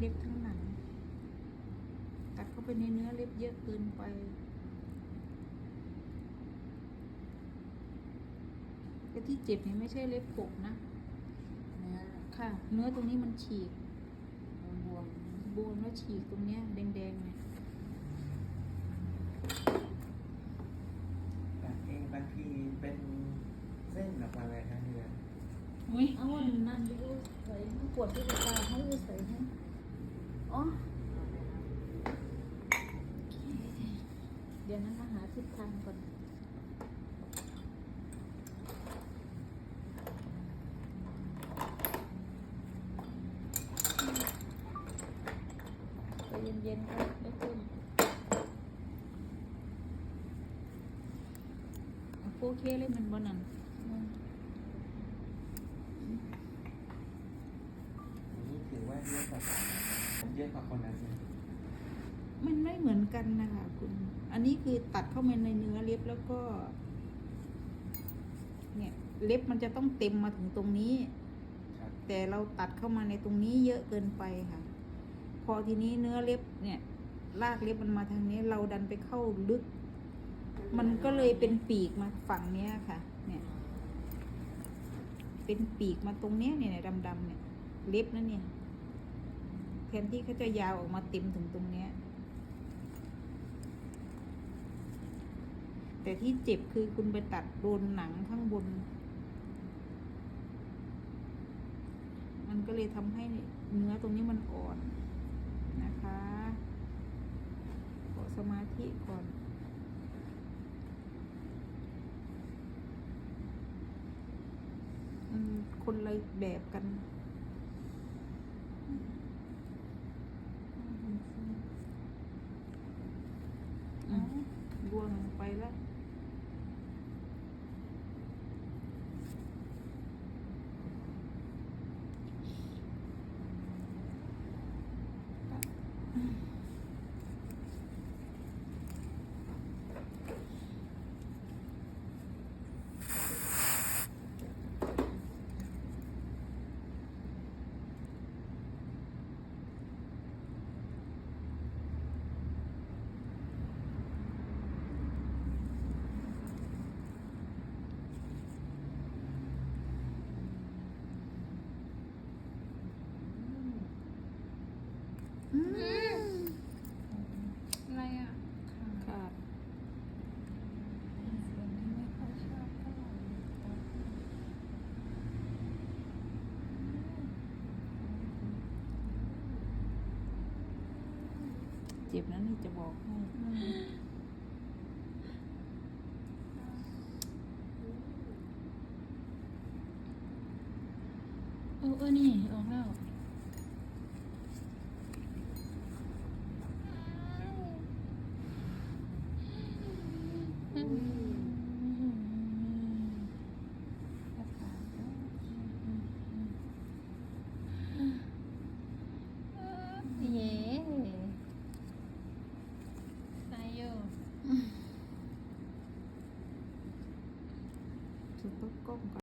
เล็บทั้งหนังตัดเข้าไปในเนื้อเล็บเยอะเกินไป แต่ที่เจ็บนี่ไม่ใช่เล็บกบนะ เนื้อค่ะ เนื้อตรงนี้มันฉีกมันบวม บวมแล้วฉีกตรงเนี้ย แดงๆเนี่ยตัดเองบางทีเป็นเส้นออกมาเลยนะเรืออุ้ย เอาอันนั่นดูใส่ปวดที่ตาให้ดูใส่ให้ อ๋อเดี๋ยวนั้นมาหาทิศทางก่อนเย็นๆครับได้ขึ้นโอเคเลยมันบนนั่นอันนี้ถือว่าเยอะกว่า ยอะกว่าคนนั้นเลยมันไม่เหมือนกันนะคะคุณ อันนี้คือตัดเข้ามาในเนื้อเล็บแล้วก็ เนี่ยเล็บมันจะต้องเต็มมาถึงตรงนี้ครับแต่เราตัดเข้ามาในตรงนี้เยอะเกินไปค่ะ พอทีนี้เนื้อเล็บเนี่ย ลากเล็บมันมาทางนี้ เราดันไปเข้าลึก มันก็เลยเป็นปีกมาฝั่งเนี้ยค่ะ เนี่ย เป็นปีกมาตรงเนี้ยเนี่ยดำๆเนี่ย เล็บนั่นเนี่ย แทนที่เขาจะยาวออกมาเต็มถึงตรงเนี้ย แต่ที่เจ็บคือคุณไปตัดโดนหนังข้างบน มันก็เลยทำให้เนื้อตรงนี้มันอ่อนนะคะขอสมาธิก่อนมันคนละแบบกัน อืมร วงลงไปแล้ว อะไรอะค่ะเสียนไม่ค่อยชอบเท่าไหร่เจ็บนะนี่จะบอกให้เออเออนี่ออกแล้ว เย่ไซโยซุเปอร์ก้